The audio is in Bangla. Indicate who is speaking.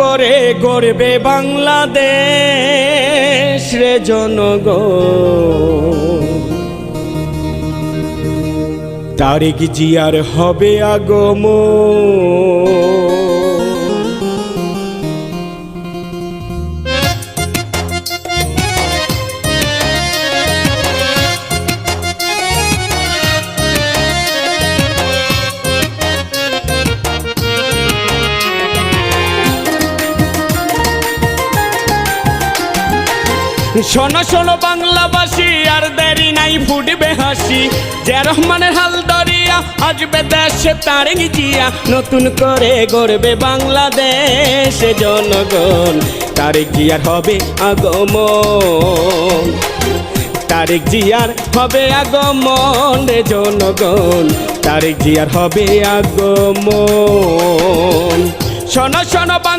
Speaker 1: করে গড়বে বাংলাদেশ রে জনগণ। তারিখ জিয়ার হবে আগম শোনো শোনো বাংলাবাসী, আর দেরি নাই, ফুটবে হাসি। যে রহমানের হাল দরিয়া আসবে দেশে তারিক জিয়া। নতুন করে গড়বে বাংলাদেশ জনগণ। তারিক জিয়ার হবে আগমন। তারিক জিয়ার হবে আগমন রে জনগণ। তারিক জিয়ার হবে আগমন। শোনো শোনো বাং